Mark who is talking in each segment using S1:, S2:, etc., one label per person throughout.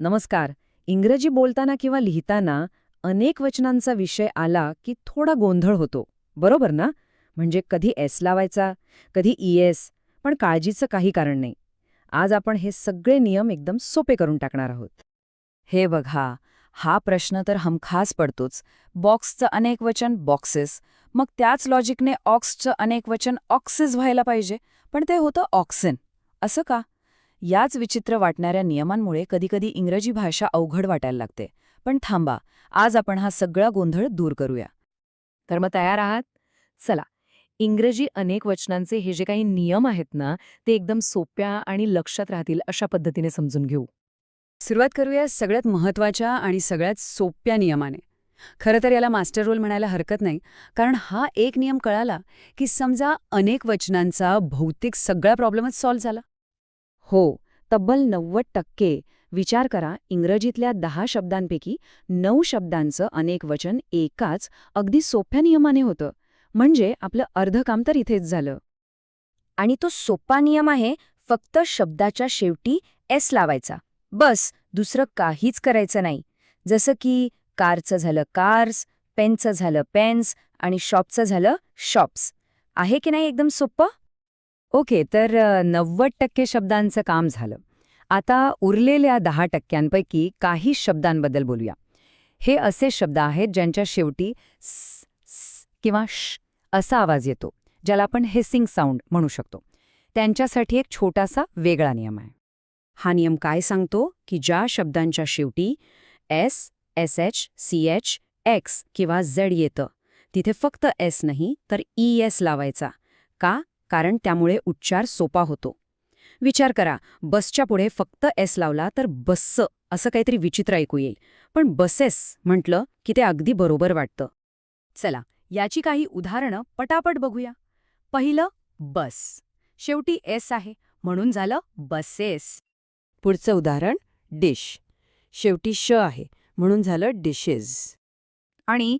S1: नमस्कार. इंग्रजी बोलताना किंवा लिहिताना अनेक वचनांचा विषय आला की थोडा गोंधळ होतो. बरोबर ना? म्हणजे कधी एस लावायचा कधी एस पण काळजीचं काही कारण नाही. आज आपण हे सगळे नियम एकदम सोपे करून टाकणार आहोत. हे बघा हा प्रश्न तर हमखास पडतोच. बॉक्सचं अनेक वचन बॉक्सेस. मग त्याच लॉजिकने ऑक्सचं अनेक वचन ऑक्सेस व्हायला पाहिजे. पण ते होतं ऑक्सिन. असं का? याच विचित्र वाटणाऱ्या नियमांमुळे कधीकधी इंग्रजी भाषा अवघड वाटायला लागते. पण थांबा आज आपण हा सगळा गोंधळ दूर करूया. तर मग तयार आहात? चला इंग्रजी अनेक वचनांचे हे जे काही नियम आहेत ना ते एकदम सोप्या आणि लक्षात राहतील अशा पद्धतीने समजून घेऊ.
S2: सुरुवात करूया सगळ्यात महत्त्वाच्या आणि सगळ्यात सोप्या नियमाने. खरं तर याला मास्टर रोल म्हणायला हरकत नाही कारण हा एक नियम कळाला की समजा अनेक वचनांचा भौतिक सगळा प्रॉब्लेमच सॉल्व्ह झाला.
S1: हो तब्बल नव्वद टक्के. विचार करा इंग्रजीतल्या दहा शब्दांपैकी नऊ शब्दांचं अनेक वचन एकाच अगदी सोप्या नियमाने होतं. म्हणजे आपलं अर्ध काम तर इथेच झालं.
S3: आणि तो सोपा नियम आहे फक्त शब्दाच्या शेवटी एस लावायचा. बस दुसरं काहीच करायचं नाही. जसं की कारचं झालं कार्स पेनचं झालं पेन्स आणि शॉपचं झालं शॉप्स. आहे की नाही एकदम सोपं?
S1: ओके तर नव्वद टक्के शब्दांचं काम झालं. आता उरलेल्या दहा टक्क्यांपैकी काही शब्दांबद्दल बोलूया. हे असे शब्द आहेत ज्यांच्या शेवटी स, स किंवा श असा आवाज येतो ज्याला आपण हेसिंग साऊंड म्हणू शकतो. त्यांच्यासाठी एक छोटासा वेगळा नियम आहे. हा नियम काय सांगतो? की ज्या शब्दांच्या शेवटी S S H C H X किंवा झेड येतं तिथे फक्त एस नाही तर e ई एस लावायचा. का? कारण त्यामुळे उच्चार सोपा होतो. विचार करा बसच्या पुढे फक्त एस लावला तर बस्स असं काहीतरी विचित्र ऐकू येईल. पण बसेस म्हटलं की ते अगदी बरोबर वाटतं. चला याची काही उदाहरणं पटापट बघूया. पहिलं बस. शेवटी एस आहे म्हणून झालं बसेस
S2: पुढचं उदाहरण डिश. शेवटी श आहे म्हणून झालं डिशेस
S1: आणि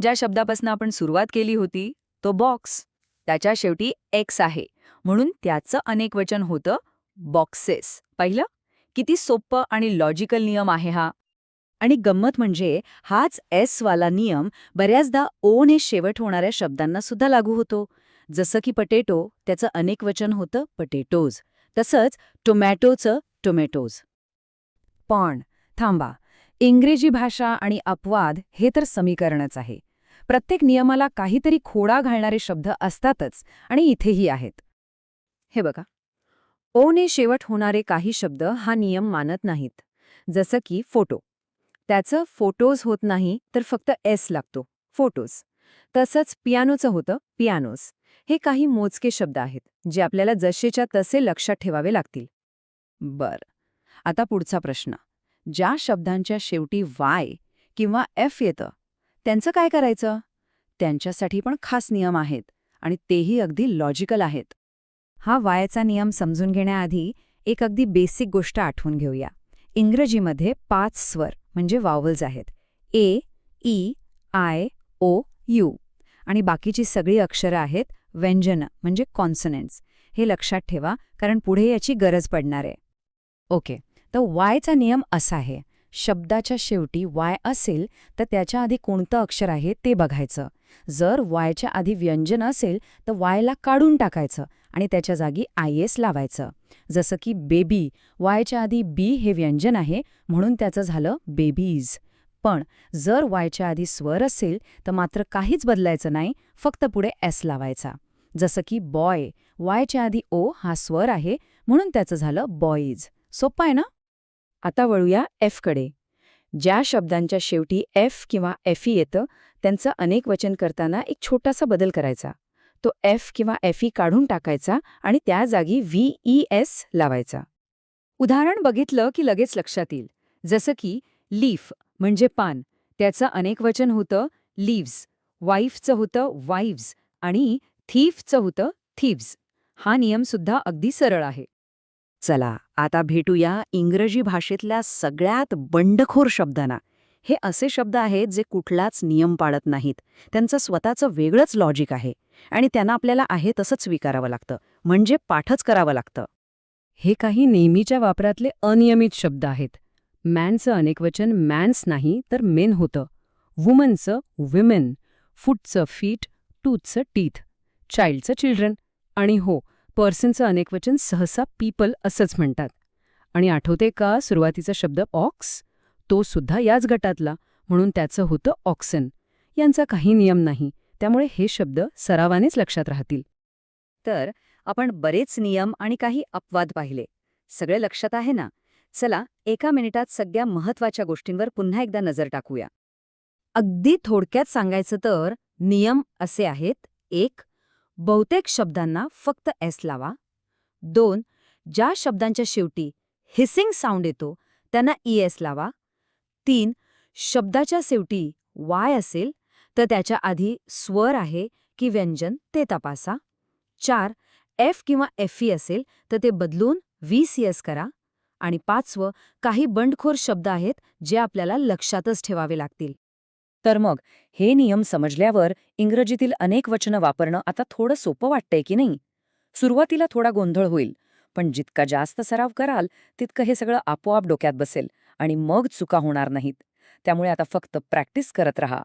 S1: ज्या शब्दापासून आपण सुरुवात केली होती तो बॉक्स त्याच्या शेवटी एक्स आहे. म्हणून त्याचं अनेक वचन होतं बॉक्सेस पाहिलं? किती सोप्पं आणि लॉजिकल नियम आहे हा. आणि गंमत म्हणजे हाच एस वाला नियम बऱ्याचदा ओने शेवट होणाऱ्या शब्दांना सुद्धा लागू होतो. जसं की पटेटो त्याचं अनेक वचन होतं पटेटोज तसंच टोमॅटोचं टोमॅटोज पण थांबा. इंग्रजी भाषा आणि अपवाद हे तर समीकरणच आहे. प्रत्येक नियमाला काहीतरी खोडा घालणारे शब्द असतातच आणि इथेही आहेत. हे बघा. ओने शेवट होणारे काही शब्द हा नियम मानत नाहीत. जसं की फोटो. त्याचं फोटोज होत नाही तर फक्त एस लागतो. फोटोज. तसंच पियानोचं होतं पियानोज. हे काही मोजके शब्द आहेत जे आपल्याला जसेच्या तसे लक्षात ठेवावे लागतील. बर. आता पुढचा प्रश्न. ज्या शब्दांच्या शेवटी वाय किंवा एफ येतं त्यांचं काय करायचं? त्यांच्यासाठी पण खास नियम आहेत आणि तेही अगदी लॉजिकल आहेत. हा वायचा नियम समजून घेण्याआधी एक अगदी बेसिक गोष्ट आठवून घेऊया. इंग्रजीमध्ये पाच स्वर म्हणजे वावल्स आहेत. A E I O U आणि बाकीची सगळी अक्षरं आहेत व्यंजनं म्हणजे कॉन्सनंट्स हे लक्षात ठेवा कारण पुढे याची गरज पडणार आहे. ओके. तर वायचा नियम असा आहे. शब्दाच्या शेवटी वाय असेल तर त्याच्या आधी कोणतं अक्षर आहे ते बघायचं. जर वायच्या आधी व्यंजन असेल तर वायला काढून टाकायचं आणि त्याच्या जागी आय एस लावायचं. जसं की बेबी वायच्या आधी बी हे व्यंजन आहे म्हणून त्याचं झालं बेबीज. पण जर वायच्या आधी स्वर असेल तर मात्र काहीच बदलायचं नाही फक्त पुढे एस लावायचा. जसं की बॉय वायच्या आधी ओ हा स्वर आहे म्हणून त्याचं झालं बॉईज. सोपं आहे ना? आता वळूया एफकडे ज्या शब्दांच्या शेवटी एफ किंवा एफई येतं त्यांचं अनेक वचन करताना एक छोटासा बदल करायचा. तो एफ किंवा एफई काढून टाकायचा आणि त्या जागी व्ही ई एस लावायचा. उदाहरण बघितलं की लगेच लक्षात येईल. जसं की लीफ म्हणजे पान. त्याचं अनेक वचन होतं लीव्स वाईफचं होतं वाईव्ज आणि थीफचं होतं थीव्स हा नियमसुद्धा अगदी सरळ आहे. चला आता भेटूया इंग्रजी भाषेतल्या सगळ्यात बंडखोर शब्दांना. हे असे शब्द आहेत जे कुठलाच नियम पाळत नाहीत. त्यांचं स्वतःचं वेगळंच लॉजिक आहे. आणि त्यांना आपल्याला आहे तसंच स्वीकारावं लागतं. म्हणजे पाठच करावं लागतं.
S2: हे काही नेहमीच्या वापरातले अनियमित शब्द आहेत. मॅनचं अनेकवचन मॅन्स नाही तर मेन होतं. वुमनचं विमेन फूटचं फीट टूथचं टीथ चाइल्डचं चिल्ड्रन आणि हो पर्सनचं अनेकवचन सहसा पीपल असंच म्हणतात. आणि आठवते का सुरुवातीचा शब्द ऑक्स? तो सुद्धा याच गटातला म्हणून त्याचं होतं ऑक्सन. यांचा काही नियम नाही त्यामुळे हे शब्द सरावानेच लक्षात राहतील.
S1: तर आपण बरेच नियम आणि काही अपवाद पाहिले. सगळे लक्षात आहे ना? चला एका मिनिटात सगळ्या महत्त्वाच्या गोष्टींवर पुन्हा एकदा नजर टाकूया.
S3: अगदी थोडक्यात सांगायचं तर नियम असे आहेत. एक बहुतेक शब्दांना फक्त एस लावा. दोन ज्या शब्दांच्या शेवटी हिसिंग साऊंड येतो त्यांना ई एस लावा. तीन शब्दाच्या शेवटी वाय असेल तर त्याच्या आधी स्वर आहे की व्यंजन ते तपासा. चार एफ किंवा एफ ई असेल तर ते बदलून व्ही सी एस करा. आणि पाचवं काही बंडखोर शब्द आहेत जे आपल्याला लक्षातच ठेवावे लागतील.
S1: तर मग हे नियम समजल्यावर इंग्रजीतील अनेक वचनं वापरणं आता थोडं सोपं वाटतंय की नाही? सुरुवातीला थोडा गोंधळ होईल पण जितका जास्त सराव कराल तितकं हे सगळं आपोआप डोक्यात बसेल आणि मग चुका होणार नाहीत. त्यामुळे आता फक्त प्रॅक्टिस करत रहा.